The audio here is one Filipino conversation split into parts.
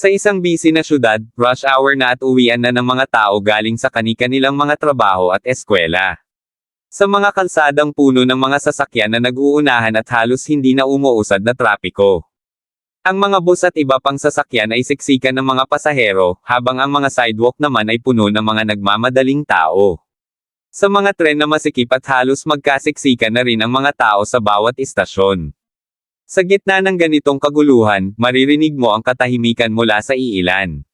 Sa isang busy na syudad, rush hour na at uwian na ng mga tao galing sa kani-kanilang mga trabaho at eskwela. Sa mga kalsadang puno ng mga sasakyan na nag-uunahan at halos hindi na umuusad na trapiko. Ang mga bus at iba pang sasakyan ay siksikan ng mga pasahero, habang ang mga sidewalk naman ay puno ng mga nagmamadaling tao. Sa mga tren na masikip at halos magkasiksikan na rin ang mga tao sa bawat istasyon. Sa gitna ng ganitong kaguluhan, maririnig mo ang katahimikan mula sa iilan.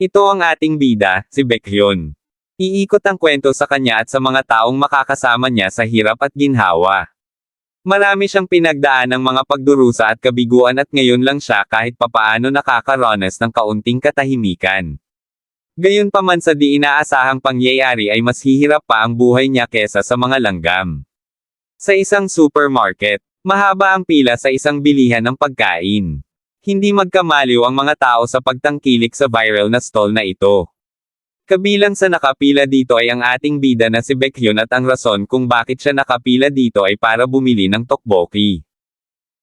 Ito ang ating bida, si Baekhyun. Iikot ang kwento sa kanya at sa mga taong makakasama niya sa hirap at ginhawa. Marami siyang pinagdaan ng mga pagdurusa at kabiguan at ngayon lang siya kahit papaano nakakaranas ng kaunting katahimikan. Gayunpaman sa di inaasahang pangyayari ay mas hihirap pa ang buhay niya kesa sa mga langgam. Sa isang supermarket, mahaba ang pila sa isang bilihan ng pagkain. Hindi magkamaliw ang mga tao sa pagtangkilik sa viral na stall na ito. Kabilang sa nakapila dito ay ang ating bida na si Baekhyun at ang rason kung bakit siya nakapila dito ay para bumili ng tteokbokki.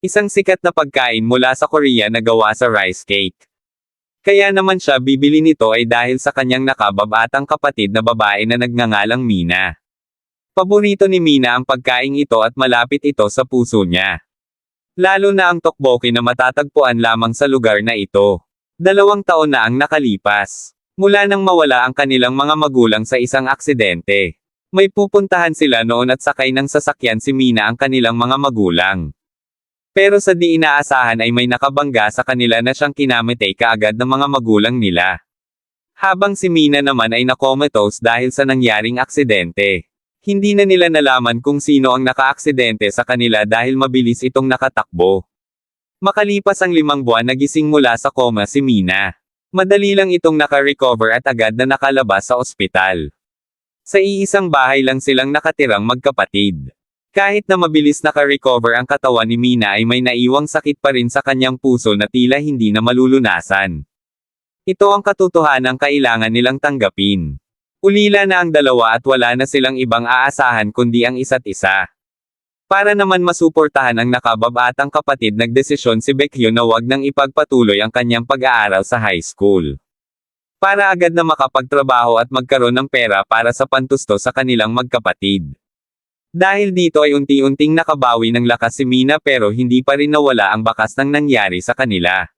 Isang sikat na pagkain mula sa Korea na gawa sa rice cake. Kaya naman siya bibili nito ay dahil sa kanyang nakababatang kapatid na babae na nagngangalang Mina. Paborito ni Mina ang pagkaing ito at malapit ito sa puso niya. Lalo na ang tokboki na matatagpuan lamang sa lugar na ito. Dalawang taon na ang nakalipas. Mula nang mawala ang kanilang mga magulang sa isang aksidente. May pupuntahan sila noon at sakay ng sasakyan si Mina ang kanilang mga magulang. Pero sa di inaasahan ay may nakabangga sa kanila na siyang kinamitay kaagad ng mga magulang nila. Habang si Mina naman ay nakomatose dahil sa nangyaring aksidente. Hindi na nila nalaman kung sino ang nakaaksidente sa kanila dahil mabilis itong nakatakbo. Makalipas ang limang buwan nagising mula sa coma si Mina. Madali lang itong naka-recover at agad na nakalabas sa ospital. Sa iisang bahay lang silang nakatirang magkapatid. Kahit na mabilis naka-recover ang katawan ni Mina ay may naiwang sakit pa rin sa kanyang puso na tila hindi na malulunasan. Ito ang katotohanang kailangan nilang tanggapin. Ulila na ang dalawa at wala na silang ibang aasahan kundi ang isa't isa. Para naman masuportahan ang nakababatang kapatid nagdesisyon si Baekhyun na wag nang ipagpatuloy ang kanyang pag-aaral sa high school. Para agad na makapagtrabaho at magkaroon ng pera para sa pantusto sa kanilang magkapatid. Dahil dito ay unti-unting nakabawi ng lakas si Mina pero hindi pa rin nawala ang bakas ng nangyari sa kanila.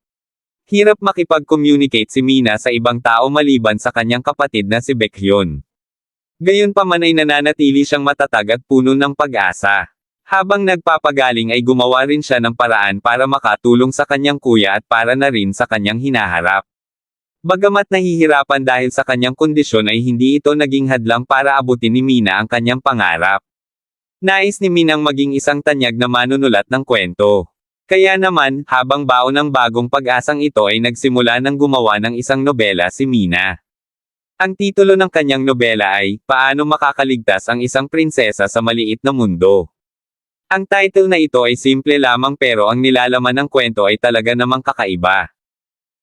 Hirap makipag-communicate si Mina sa ibang tao maliban sa kanyang kapatid na si Baekhyun. Gayunpaman ay nananatili siyang matatag at puno ng pag-asa. Habang nagpapagaling ay gumawa rin siya ng paraan para makatulong sa kanyang kuya at para na rin sa kanyang hinaharap. Bagamat nahihirapan dahil sa kanyang kondisyon ay hindi ito naging hadlang para abutin ni Mina ang kanyang pangarap. Nais ni Minang maging isang tanyag na manunulat ng kwento. Kaya naman, habang baon ng bagong pag-asang ito ay nagsimula ng gumawa ng isang nobela si Mina. Ang titulo ng kanyang nobela ay, Paano makakaligtas ang isang prinsesa sa maliit na mundo. Ang title na ito ay simple lamang pero ang nilalaman ng kwento ay talaga namang kakaiba.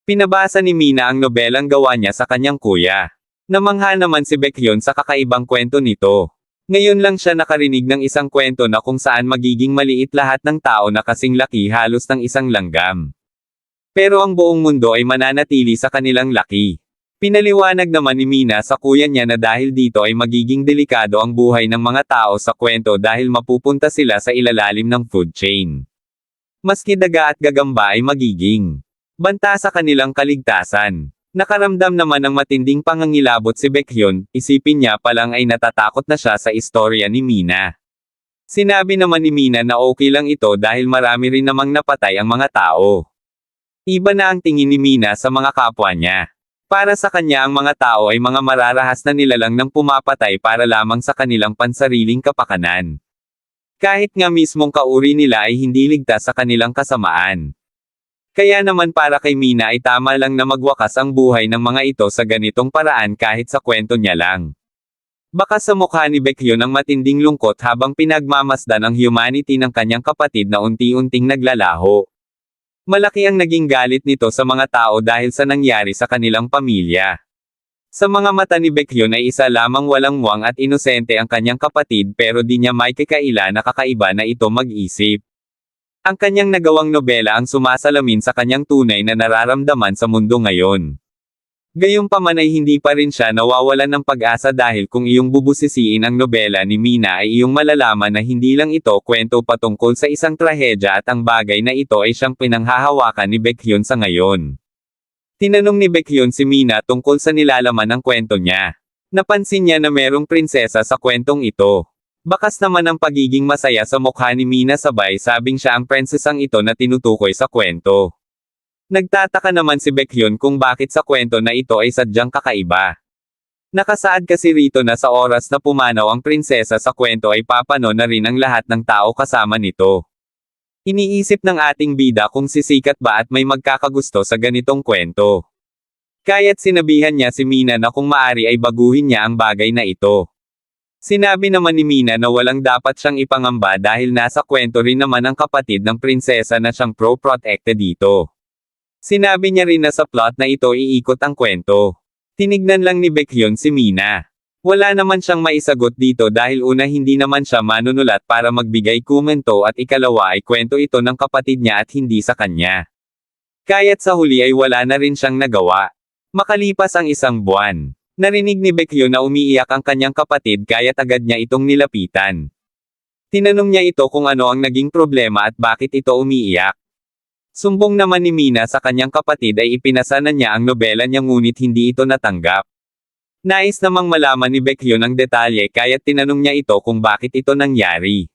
Pinabasa ni Mina ang nobelang gawa niya sa kanyang kuya. Namangha naman si Baekhyun sa kakaibang kwento nito. Ngayon lang siya nakarinig ng isang kwento na kung saan magiging maliit lahat ng tao na kasing laki halos ng isang langgam. Pero ang buong mundo ay mananatili sa kanilang laki. Pinaliwanag naman ni Mina sa kuya niya na dahil dito ay magiging delikado ang buhay ng mga tao sa kwento dahil mapupunta sila sa ilalalim ng food chain. Maski daga at gagamba ay magiging banta sa kanilang kaligtasan. Nakaramdam naman ng matinding pangangilabot si Baekhyun, isipin niya pa lang ay natatakot na siya sa istorya ni Mina. Sinabi naman ni Mina na okay lang ito dahil marami rin namang napatay ang mga tao. Iba na ang tingin ni Mina sa mga kapwa niya. Para sa kanya ang mga tao ay mga mararahas na nilalang ng pumapatay para lamang sa kanilang pansariling kapakanan. Kahit nga mismong kauri nila ay hindi ligtas sa kanilang kasamaan. Kaya naman para kay Mina ay tama lang na magwakas ang buhay ng mga ito sa ganitong paraan kahit sa kwento niya lang. Baka sa mukha ni Baekhyun ang matinding lungkot habang pinagmamasdan ang humanity ng kanyang kapatid na unti-unting naglalaho. Malaki ang naging galit nito sa mga tao dahil sa nangyari sa kanilang pamilya. Sa mga mata ni Baekhyun ay isa lamang walang muwang at inosente ang kanyang kapatid pero di niya may kakaila na kakaiba na ito mag-isip. Ang kanyang nagawang nobela ang sumasalamin sa kanyang tunay na nararamdaman sa mundo ngayon. Gayunpaman ay hindi pa rin siya nawawalan ng pag-asa dahil kung iyong bubusisiin ang nobela ni Mina ay iyong malalaman na hindi lang ito kwento patungkol sa isang trahedya at ang bagay na ito ay siyang pinanghahawakan ni Baekhyun sa ngayon. Tinanong ni Baekhyun si Mina tungkol sa nilalaman ng kwento niya. Napansin niya na merong prinsesa sa kwentong ito. Bakas naman ang pagiging masaya sa mukha ni Mina sabay sabing siya ang prinsesang ito na tinutukoy sa kwento. Nagtataka naman si Baekhyun kung bakit sa kwento na ito ay sadyang kakaiba. Nakasaad kasi rito na sa oras na pumanaw ang prinsesa sa kwento ay papano na rin ang lahat ng tao kasama nito. Iniisip ng ating bida kung sisikat ba at may magkakagusto sa ganitong kwento. Kaya't sinabihan niya si Mina na kung maari ay baguhin niya ang bagay na ito. Sinabi naman ni Mina na walang dapat siyang ipangamba dahil nasa kwento rin naman ang kapatid ng prinsesa na siyang pro-protected dito. Sinabi niya rin na sa plot na ito iikot ang kwento. Tinignan lang ni Baekhyun si Mina. Wala naman siyang maisagot dito dahil una hindi naman siya manunulat para magbigay komento at ikalawa ay kwento ito ng kapatid niya at hindi sa kanya. Kaya't sa huli ay wala na rin siyang nagawa. Makalipas ang isang buwan. Narinig ni Baekhyun na umiiyak ang kanyang kapatid kaya't agad niya itong nilapitan. Tinanong niya ito kung ano ang naging problema at bakit ito umiiyak. Sumbong naman ni Mina sa kanyang kapatid ay ipinasa na niya ang nobela niya ngunit hindi ito natanggap. Nais namang malaman ni Baekhyun ang detalye kaya't tinanong niya ito kung bakit ito nangyari.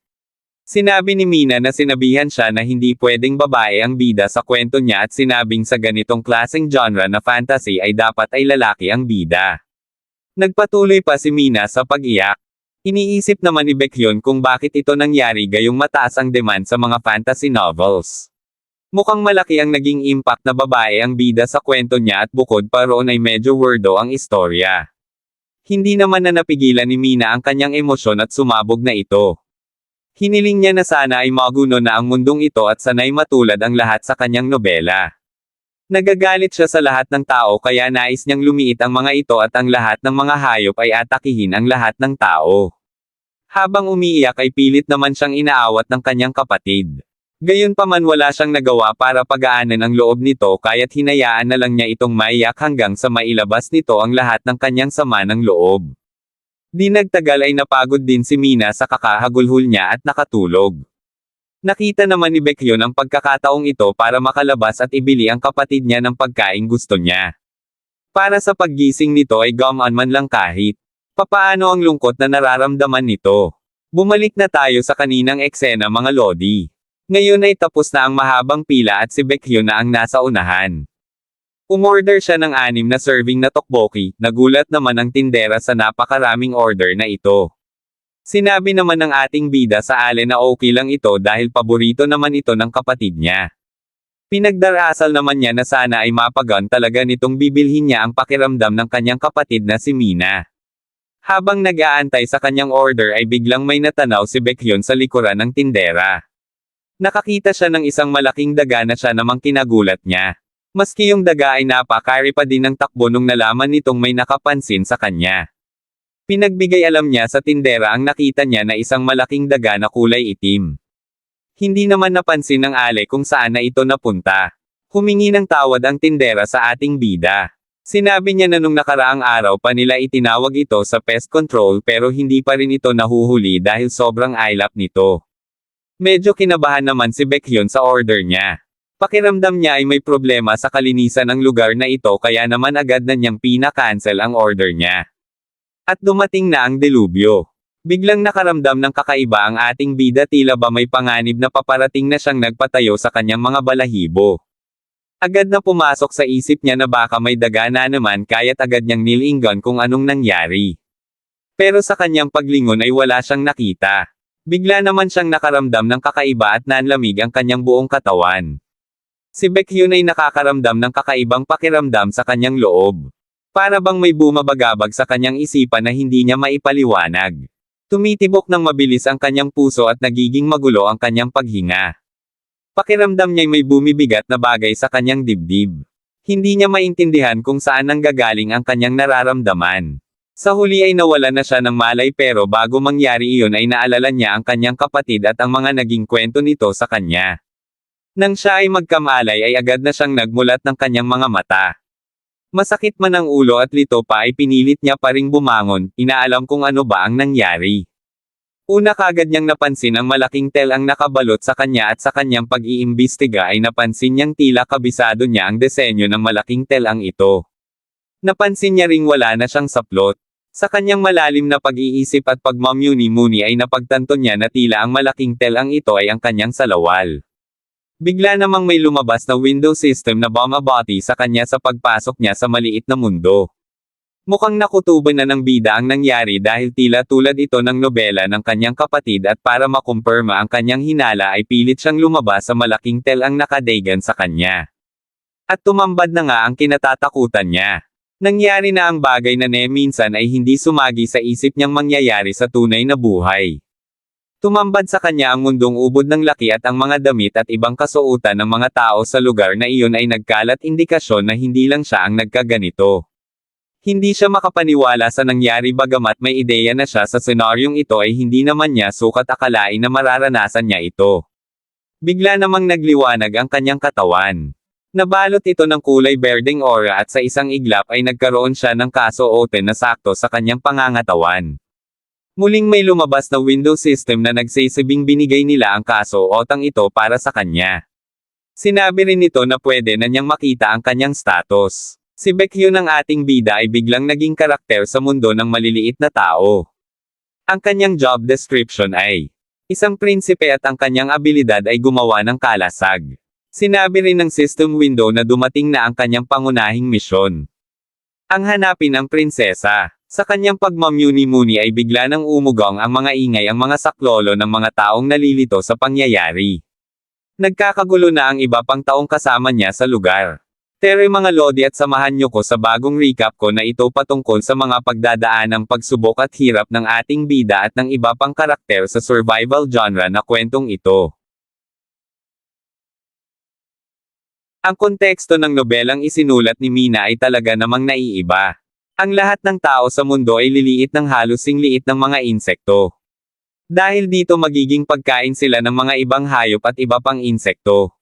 Sinabi ni Mina na sinabihan siya na hindi pwedeng babae ang bida sa kwento niya at sinabing sa ganitong klaseng genre na fantasy ay dapat ay lalaki ang bida. Nagpatuloy pa si Mina sa pag-iyak. Iniisip naman ni Baekhyun kung bakit ito nangyari gayong mataas ang demand sa mga fantasy novels. Mukhang malaki ang naging impact na babae ang bida sa kwento niya at bukod pa roon ay medyo wordo ang istorya. Hindi naman na napigilan ni Mina ang kanyang emosyon at sumabog na ito. Hiniling niya na sana ay maguno na ang mundong ito at sanay matulad ang lahat sa kanyang nobela. Nagagalit siya sa lahat ng tao kaya nais niyang lumiit ang mga ito at ang lahat ng mga hayop ay atakihin ang lahat ng tao. Habang umiiyak ay pilit naman siyang inaawat ng kanyang kapatid. Gayunpaman wala siyang nagawa para pagaanan ang loob nito kaya't hinayaan na lang niya itong maiyak hanggang sa mailabas nito ang lahat ng kanyang sama ng loob. Di nagtagal ay napagod din si Mina sa kakahagulhol niya at nakatulog. Nakita naman ni Baekhyun ang pagkakataong ito para makalabas at ibili ang kapatid niya ng pagkain gusto niya. Para sa paggising nito ay gumaan man lang kahit. Papaano ang lungkot na nararamdaman nito? Bumalik na tayo sa kaninang eksena mga lodi. Ngayon ay tapos na ang mahabang pila at si Baekhyun na ang nasa unahan. Umorder siya ng anim na serving na tokboki, nagulat naman ang tindera sa napakaraming order na ito. Sinabi naman ng ating bida sa Ale na okay lang ito dahil paborito naman ito ng kapatid niya. Pinagdarasal naman niya na sana ay mapagan talaga nitong bibilhin niya ang pakiramdam ng kanyang kapatid na si Mina. Habang nag-aantay sa kanyang order ay biglang may natanaw si Baekhyun sa likuran ng tindera. Nakakita siya ng isang malaking daga na siya namang kinagulat niya. Maski yung daga ay napakari pa din ng takbo nung nalaman nitong may nakapansin sa kanya. Pinagbigay alam niya sa tindera ang nakita niya na isang malaking daga na kulay itim. Hindi naman napansin ng ale kung saan na ito napunta. Humingi ng tawad ang tindera sa ating bida. Sinabi niya na nung nakaraang araw pa nila itinawag ito sa pest control pero hindi pa rin ito nahuhuli dahil sobrang ilap nito. Medyo kinabahan naman si Baekhyun sa order niya. Pakiramdam niya ay may problema sa kalinisan ng lugar na ito kaya naman agad na niyang pina-cancel ang order niya. At dumating na ang delubyo. Biglang nakaramdam ng kakaiba ang ating bida tila ba may panganib na paparating na siyang nagpatayo sa kanyang mga balahibo. Agad na pumasok sa isip niya na baka may daga na naman kaya't agad niyang nilinggan kung anong nangyari. Pero sa kanyang paglingon ay wala siyang nakita. Bigla naman siyang nakaramdam ng kakaiba at nanlamig ang kanyang buong katawan. Si Baekhyun ay nakakaramdam ng kakaibang pakiramdam sa kanyang loob. Para bang may bumabagabag sa kanyang isipan na hindi niya maipaliwanag. Tumitibok ng mabilis ang kanyang puso at nagiging magulo ang kanyang paghinga. Pakiramdam niya'y may bumibigat na bagay sa kanyang dibdib. Hindi niya maintindihan kung saan nanggagaling ang kanyang nararamdaman. Sa huli ay nawala na siya ng malay pero bago mangyari iyon ay naalala niya ang kanyang kapatid at ang mga naging kwento nito sa kanya. Nang siya ay magkamalay ay agad na siyang nagmulat ng kanyang mga mata. Masakit man ang ulo at lito pa ay pinilit niya pa ring bumangon, inaalam kung ano ba ang nangyari. Una kagad niyang napansin ang malaking tel ang nakabalot sa kanya at sa kanyang pag-iimbestiga ay napansin niyang tila kabisado niya ang disenyo ng malaking tel ang ito. Napansin niya ring wala na siyang saplot. Sa kanyang malalim na pag-iisip at pagmamuni-muni ay napagtanto niya na tila ang malaking tel ang ito ay ang kanyang salawal. Bigla namang may lumabas na window system na bumabati sa kanya sa pagpasok niya sa maliit na mundo. Mukhang nakutuban na ng bida ang nangyari dahil tila tulad ito ng nobela ng kanyang kapatid at para makumpirma ang kanyang hinala ay pilit siyang lumabas sa malaking tel ang nakadaygan sa kanya. At tumambad na nga ang kinatatakutan niya. Nangyari na ang bagay na ne minsan ay hindi sumagi sa isip niyang mangyayari sa tunay na buhay. Tumambad sa kanya ang mundong ubod ng laki at ang mga damit at ibang kasuotan ng mga tao sa lugar na iyon ay nagkalat indikasyon na hindi lang siya ang nagkaganito. Hindi siya makapaniwala sa nangyari bagamat may ideya na siya sa senaryong ito ay hindi naman niya sukat akalain na mararanasan niya ito. Bigla namang nagliwanag ang kanyang katawan. Nabalot ito ng kulay berdeng aura at sa isang iglap ay nagkaroon siya ng kaso-oten na sakto sa kanyang pangangatawan. Muling may lumabas na window system na nagsasabing binigay nila ang kaso-otang ito para sa kanya. Sinabi rin nito na pwede na niyang makita ang kanyang status. Si Baekhyun ng ating bida ay biglang naging karakter sa mundo ng maliliit na tao. Ang kanyang job description ay isang prinsipe at ang kanyang abilidad ay gumawa ng kalasag. Sinabi rin ng system window na dumating na ang kanyang pangunahing misyon. Ang hanapin ang prinsesa. Sa kanyang pagmamuni-muni ay bigla nang umugong ang mga ingay ang mga saklolo ng mga taong nalilito sa pangyayari. Nagkakagulo na ang iba pang taong kasama niya sa lugar. Tere mga lodi at samahan niyo ko sa bagong recap ko na ito patungkol sa mga pagdadaan ng pagsubok at hirap ng ating bida at ng iba pang karakter sa survival genre na kwentong ito. Ang konteksto ng nobelang isinulat ni Mina ay talaga namang naiiba. Ang lahat ng tao sa mundo ay liliit ng halos liit ng mga insekto. Dahil dito magiging pagkain sila ng mga ibang hayop at iba pang insekto.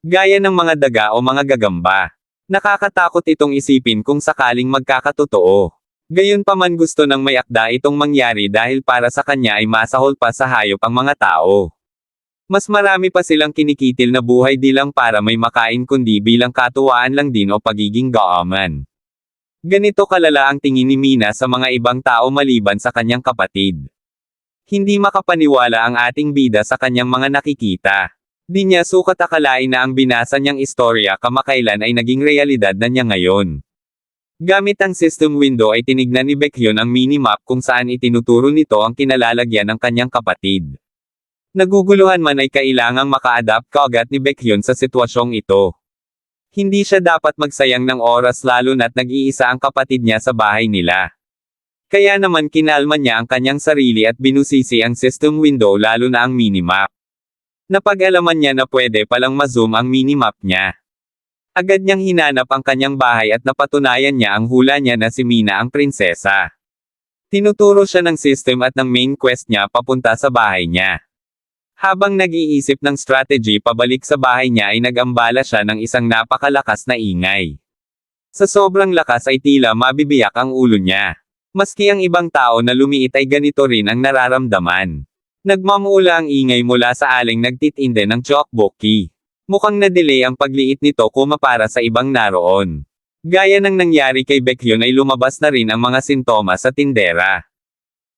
Gaya ng mga daga o mga gagamba. Nakakatakot itong isipin kung sakaling magkakatotoo. Gayunpaman gusto ng may akda itong mangyari dahil para sa kanya ay masahol pa sa hayop ang mga tao. Mas marami pa silang kinikitil na buhay di lang para may makain kundi bilang katuwaan lang din o pagiging gaaman. Ganito kalala ang tingin ni Mina sa mga ibang tao maliban sa kanyang kapatid. Hindi makapaniwala ang ating bida sa kanyang mga nakikita. Di niya sukat akalain na ang binasa niyang istorya kamakailan ay naging realidad na niya ngayon. Gamit ang system window ay tinignan ni Baekhyun ang minimap kung saan itinuturo nito ang kinalalagyan ng kanyang kapatid. Naguguluhan man ay kailangang maka-adapt kaagad ni Baekhyun sa sitwasyong ito. Hindi siya dapat magsayang ng oras lalo na't nag-iisa ang kapatid niya sa bahay nila. Kaya naman kinalma niya ang kanyang sarili at binusisi ang system window lalo na ang minimap. Napag-alaman niya na pwede palang ma-zoom ang minimap niya. Agad niyang hinanap ang kanyang bahay at napatunayan niya ang hula niya na si Mina ang prinsesa. Tinuturo siya ng system at ng main quest niya papunta sa bahay niya. Habang nag-iisip ng strategy pabalik sa bahay niya ay nagambala siya ng isang napakalakas na ingay. Sa sobrang lakas ay tila mabibiyak ang ulo niya. Maski ang ibang tao na lumiit ay ganito rin ang nararamdaman. Nagmamula ang ingay mula sa aling nagtitinde ng chokboki. Mukhang na-delay ang pagliit nito kuma para sa ibang naroon. Gaya ng nangyari kay Baekhyun ay lumabas na rin ang mga sintomas sa tindera.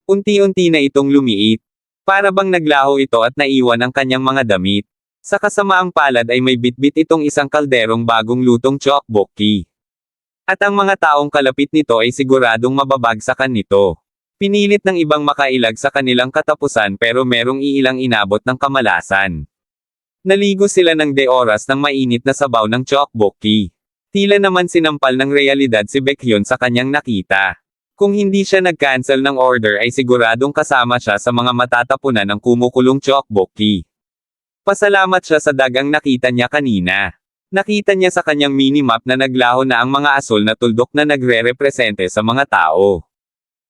Unti-unti na itong lumiit. Para bang naglaho ito at naiwan ang kanyang mga damit. Sa kasamaang palad ay may bitbit itong isang kalderong bagong lutong chokboki. At ang mga taong kalapit nito ay siguradong mababagsakan nito. Pinilit ng ibang makailag sa kanilang katapusan pero merong iilang inabot ng kamalasan. Naligo sila ng de oras ng mainit na sabaw ng chokboki. Tila naman sinampal ng realidad si Baekhyun sa kanyang nakita. Kung hindi siya nag-cancel ng order ay siguradong kasama siya sa mga matatapunan ng kumukulong chokboki. Pasalamat siya sa dagang nakita niya kanina. Nakita niya sa kanyang minimap na naglaho na ang mga asol na tuldok na nagre-represente sa mga tao.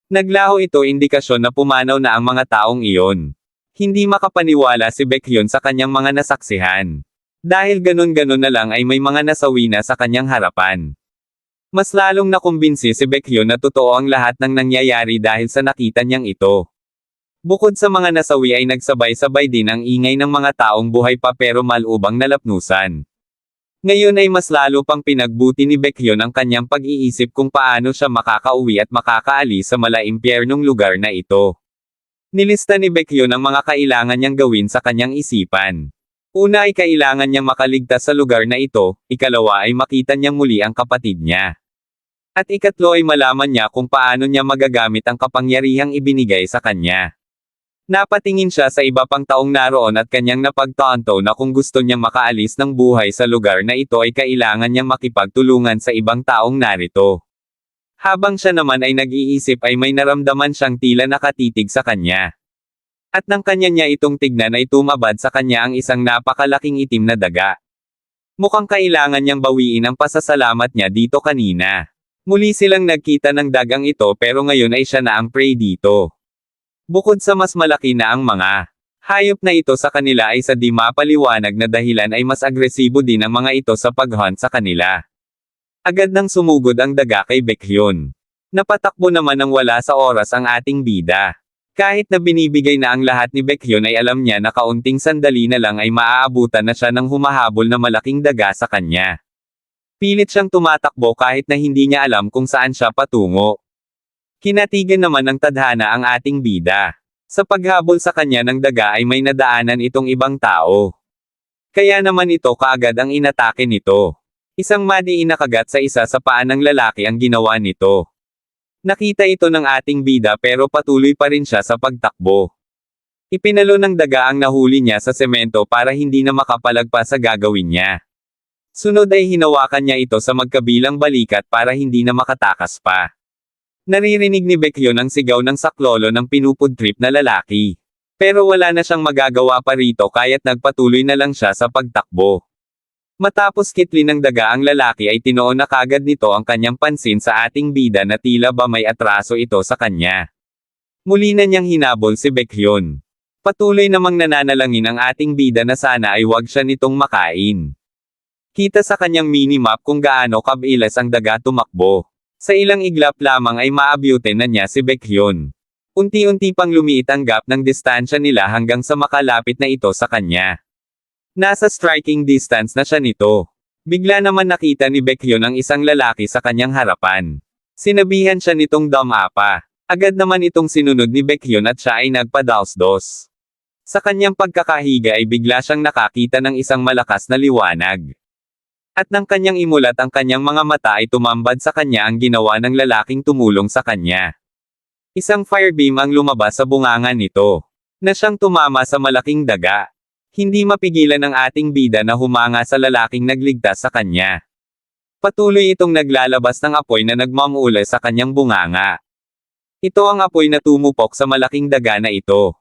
Naglaho ito indikasyon na pumanaw na ang mga taong iyon. Hindi makapaniwala si Baekhyun sa kanyang mga nasaksihan. Dahil ganun-ganun na lang ay may mga nasawi na sa kanyang harapan. Mas lalong nakumbinsi si Baekhyun na totoo ang lahat ng nangyayari dahil sa nakita niyang ito. Bukod sa mga nasawi ay nagsabay-sabay din ang ingay ng mga taong buhay pa pero malubang nalapnusan. Ngayon ay mas lalo pang pinagbuti ni Baekhyun ang kanyang pag-iisip kung paano siya makakauwi at makakaalis sa malaimpyernong lugar na ito. Nilista ni Baekhyun ang mga kailangan niyang gawin sa kanyang isipan. Una ay kailangan niyang makaligtas sa lugar na ito, ikalawa ay makita niyang muli ang kapatid niya. At ikatlo ay malaman niya kung paano niya magagamit ang kapangyarihang ibinigay sa kanya. Napatingin siya sa iba pang taong naroon at kanyang napagtanto na kung gusto niyang makaalis ng buhay sa lugar na ito ay kailangan niyang makipagtulungan sa ibang taong narito. Habang siya naman ay nag-iisip ay may naramdaman siyang tila nakatitig sa kanya. At nang kanya niya itong tignan ay tumabad sa kanya ang isang napakalaking itim na daga. Mukhang kailangan niyang bawiin ang pasasalamat niya dito kanina. Muli silang nagkita ng dagang ito pero ngayon ay siya na ang prey dito. Bukod sa mas malaki na ang mga hayop na ito sa kanila ay sa di mapaliwanag na dahilan ay mas agresibo din ang mga ito sa paghunt sa kanila. Agad nang sumugod ang daga kay Baekhyun. Napatakbo naman ng wala sa oras ang ating bida. Kahit na binibigay na ang lahat ni Baekhyun ay alam niya na kaunting sandali na lang ay maaabutan na siya ng humahabol na malaking daga sa kanya. Pilit siyang tumatakbo kahit na hindi niya alam kung saan siya patungo. Kinatigan naman ng tadhana ang ating bida. Sa paghabol sa kanya ng daga ay may nadaanan itong ibang tao. Kaya naman ito kaagad ang inatake nito. Isang madiin na kagat sa isa sa paa ng lalaki ang ginawa nito. Nakita ito ng ating bida pero patuloy pa rin siya sa pagtakbo. Ipinalo ng daga ang nahuli niya sa semento para hindi na makapalagpas sa gagawin niya. Sunod ay hinawakan niya ito sa magkabilang balikat para hindi na makatakas pa. Naririnig ni Baekhyun ang sigaw ng saklolo ng pinupudtrip na lalaki. Pero wala na siyang magagawa pa rito kaya't nagpatuloy na lang siya sa pagtakbo. Matapos kitli ng daga ang lalaki ay tinoon na kagad nito ang kanyang pansin sa ating bida na tila ba may atraso ito sa kanya. Muli na niyang hinabol si Baekhyun. Patuloy namang nananalangin ang ating bida na sana ay wag siya nitong makain. Kita sa kanyang minimap kung gaano kabilis ang daga tumakbo. Sa ilang iglap lamang ay maabyute na niya si Baekhyun. Unti-unti pang lumiit ang gap ng distansya nila hanggang sa makalapit na ito sa kanya. Nasa striking distance na siya nito. Bigla naman nakita ni Baekhyun ang isang lalaki sa kanyang harapan. Sinabihan siya nitong damapa. Agad naman itong sinunod ni Baekhyun at siya ay nagpadaos-dos. Sa kanyang pagkakahiga ay bigla siyang nakakita ng isang malakas na liwanag. At nang kanyang imulat ang kanyang mga mata ay tumambad sa kanya ang ginawa ng lalaking tumulong sa kanya. Isang firebeam ang lumabas sa bunganga nito. Na siyang tumama sa malaking daga. Hindi mapigilan ng ating bida na humanga sa lalaking nagligtas sa kanya. Patuloy itong naglalabas ng apoy na nagmamula sa kanyang bunganga. Ito ang apoy na tumupok sa malaking daga na ito.